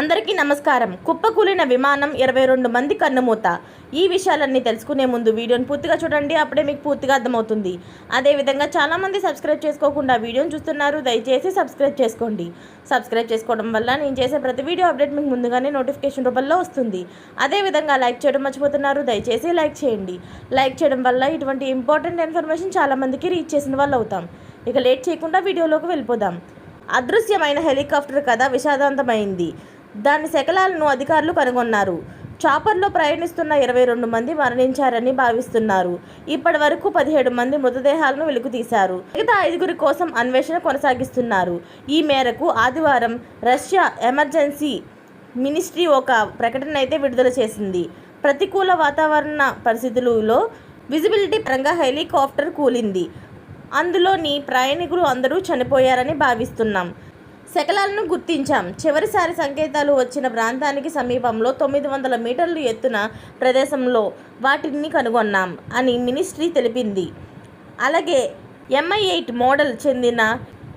అందరికీ నమస్కారం. కుప్పకూలిన విమానం ఇరవై రెండు మంది కన్నుమూత. ఈ విషయాలన్నీ తెలుసుకునే ముందు వీడియోని పూర్తిగా చూడండి అప్పుడే మీకు పూర్తిగా అర్థమవుతుంది. అదేవిధంగా చాలామంది సబ్స్క్రైబ్ చేసుకోకుండా వీడియోని చూస్తున్నారు దయచేసి సబ్స్క్రైబ్ చేసుకోండి. సబ్స్క్రైబ్ చేసుకోవడం వల్ల నేను చేసే ప్రతి వీడియో అప్డేట్ మీకు ముందుగానే నోటిఫికేషన్ రూపంలో వస్తుంది. అదేవిధంగా లైక్ చేయడం మర్చిపోతున్నారు దయచేసి లైక్ చేయండి. లైక్ చేయడం వల్ల ఇటువంటి ఇంపార్టెంట్ ఇన్ఫర్మేషన్ చాలామందికి రీచ్ చేసిన వాళ్ళు అవుతాం. ఇక లేట్ చేయకుండా వీడియోలోకి వెళ్ళిపోదాం. అదృశ్యమైన హెలికాప్టర్ కథ విషాదాంతమైంది. దాని శకలాలను అధికారులు కనుగొన్నారు. చాపర్లో ప్రయాణిస్తున్న ఇరవై రెండు మంది మరణించారని భావిస్తున్నారు. ఇప్పటి వరకు పదిహేడు మంది మృతదేహాలను వెలుగుతీశారు. మిగతా ఐదుగురి కోసం అన్వేషణ కొనసాగిస్తున్నారు. ఈ మేరకు ఆదివారం రష్యా ఎమర్జెన్సీ మినిస్ట్రీ ఒక ప్రకటన అయితే విడుదల చేసింది. ప్రతికూల వాతావరణ పరిస్థితులలో విజిబిలిటీ పరంగా హెలికాప్టర్ కూలింది. అందులోని ప్రయాణికులు అందరూ చనిపోయారని భావిస్తున్నాం. శకలాలను గుర్తించాం. చివరిసారి సంకేతాలు వచ్చిన ప్రాంతానికి సమీపంలో తొమ్మిది వందల మీటర్లు ఎత్తున ప్రదేశంలో వాటిని కనుగొన్నాం అని మినిస్ట్రీ తెలిపింది. అలాగే ఎంఐ ఎయిట్ మోడల్ చెందిన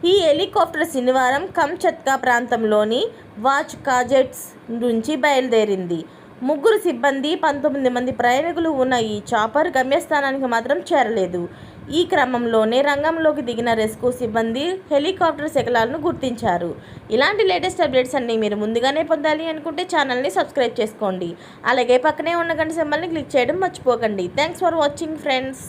ఈ హెలికాప్టర్ శనివారం కంచత్కా ప్రాంతంలోని వాచ్ కాజెట్స్ నుంచి బయలుదేరింది. ముగ్గురు సిబ్బంది పంతొమ్మిది మంది ప్రయాణికులు ఉన్న ఈ చాపర్ గమ్యస్థానానికి మాత్రం చేరలేదు. ఈ క్రమంలోనే రంగంలోకి దిగిన రెస్క్యూ సిబ్బంది హెలికాప్టర్ శకలాలను గుర్తించారు. ఇలాంటి లేటెస్ట్ అప్డేట్స్ అన్ని మీరు ముందుగానే పొందాలి అనుకుంటే ఛానల్ని సబ్స్క్రైబ్ చేసుకోండి. అలాగే పక్కనే ఉన్న గంట సింబల్ని క్లిక్ చేయడం మర్చిపోకండి. Thanks for watching friends.